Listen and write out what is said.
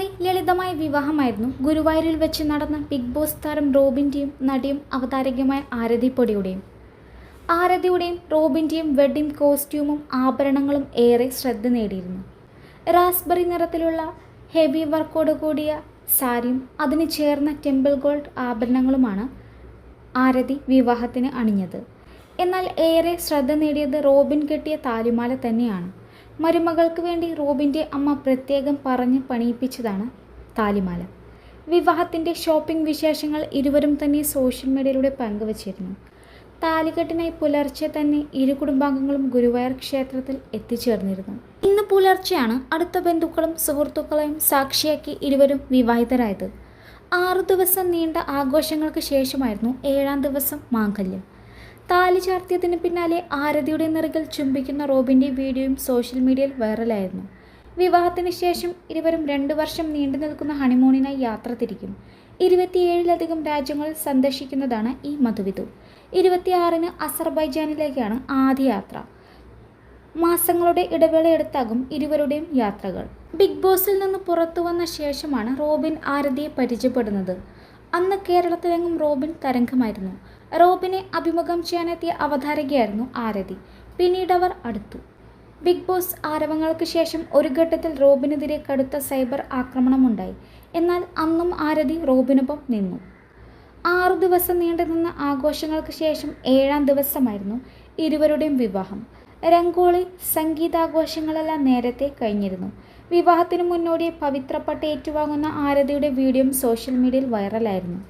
വളരെ ലളിതമായ വിവാഹമായിരുന്നു. ഗുരുവായൂരിൽ വെച്ച് നടന്ന ബിഗ് ബോസ് താരം റോബിന്റെയും നടിയും അവതാരകയുമായ ആരതി പൊടിയുടെയും ആരതിയുടെയും റോബിന്റെയും വെഡ്ഡിംഗ് കോസ്റ്റ്യൂമും ആഭരണങ്ങളും ഏറെ ശ്രദ്ധ നേടിയിരുന്നു. റാസ്ബെറി നിറത്തിലുള്ള ഹെവി വർക്കോട് കൂടിയ സാരിയും അതിന് ചേർന്ന ടെമ്പിൾ ഗോൾഡ് ആഭരണങ്ങളുമാണ് ആരതി വിവാഹത്തിന് അണിഞ്ഞത്. എന്നാൽ ഏറെ ശ്രദ്ധ നേടിയത് റോബിൻ കെട്ടിയ താലിമാല തന്നെയാണ്. മരുമകൾക്ക് വേണ്ടി റോബിന്റെ അമ്മ പ്രത്യേകം പറഞ്ഞ് പണിയിപ്പിച്ചതാണ് താലിമാല. വിവാഹത്തിന്റെ ഷോപ്പിംഗ് വിശേഷങ്ങൾ ഇരുവരും തന്നെ സോഷ്യൽ മീഡിയയിലൂടെ പങ്കുവച്ചിരുന്നു. താലികെട്ടിനായി പുലർച്ചെ തന്നെ ഇരു കുടുംബാംഗങ്ങളും ഗുരുവായൂർ ക്ഷേത്രത്തിൽ എത്തിച്ചേർന്നിരുന്നു. ഇന്ന് പുലർച്ചെയാണ് അടുത്ത ബന്ധുക്കളും സുഹൃത്തുക്കളെയും സാക്ഷിയാക്കി ഇരുവരും വിവാഹിതരായത്. ആറു ദിവസം നീണ്ട ആഘോഷങ്ങൾക്ക് ശേഷമായിരുന്നു ഏഴാം ദിവസം മാംഗല്യം. താലി ചാർത്തിയതിന് പിന്നാലെ ആരതിയുടെ നിറകിൽ ചുംബിക്കുന്ന റോബിന്റെ വീഡിയോയും സോഷ്യൽ മീഡിയയിൽ വൈറലായിരുന്നു. വിവാഹത്തിന് ശേഷം ഇരുവരും രണ്ട് വർഷം നീണ്ടു നിൽക്കുന്ന ഹണിമൂണിനായി യാത്ര തിരിക്കും. ഇരുപത്തിയേഴിലധികം രാജ്യങ്ങൾ സന്ദർശിക്കുന്നതാണ് ഈ മധുവിധു. ഇരുപത്തിയാറിന് അസർബൈജാനിലേക്കാണ് ആദ്യ യാത്ര. മാസങ്ങളുടെ ഇടവേളയെടുത്താകും ഇരുവരുടെയും യാത്രകൾ. ബിഗ് ബോസിൽ നിന്ന് പുറത്തു വന്ന ശേഷമാണ് റോബിൻ ആരതിയെ പരിചയപ്പെടുന്നത്. അന്ന് കേരളത്തിലെങ്ങും റോബിൻ തരംഗമായിരുന്നു. റോബിനെ അഭിമുഖം ചെയ്യാനെത്തിയ അവതാരകയായിരുന്നു ആരതി. പിന്നീട് അവർ അടുത്തു. ബിഗ് ബോസ് ആരവങ്ങൾക്ക് ശേഷം ഒരു ഘട്ടത്തിൽ റോബിനെതിരെ കടുത്ത സൈബർ ആക്രമണമുണ്ടായി. എന്നാൽ അന്നും ആരതി റോബിനൊപ്പം നിന്നു. ആറു ദിവസം നീണ്ടുനിന്ന ആഘോഷങ്ങൾക്ക് ശേഷം ഏഴാം ദിവസമായിരുന്നു ഇരുവരുടെയും വിവാഹം. രംഗോളി സംഗീതാഘോഷങ്ങളെല്ലാം നേരത്തെ കഴിഞ്ഞിരുന്നു. വിവാഹത്തിന് മുന്നോടിയെ പവിത്രപ്പട്ട് ഏറ്റുവാങ്ങുന്ന ആരതിയുടെ വീഡിയോയും സോഷ്യൽ മീഡിയയിൽ വൈറലായിരുന്നു.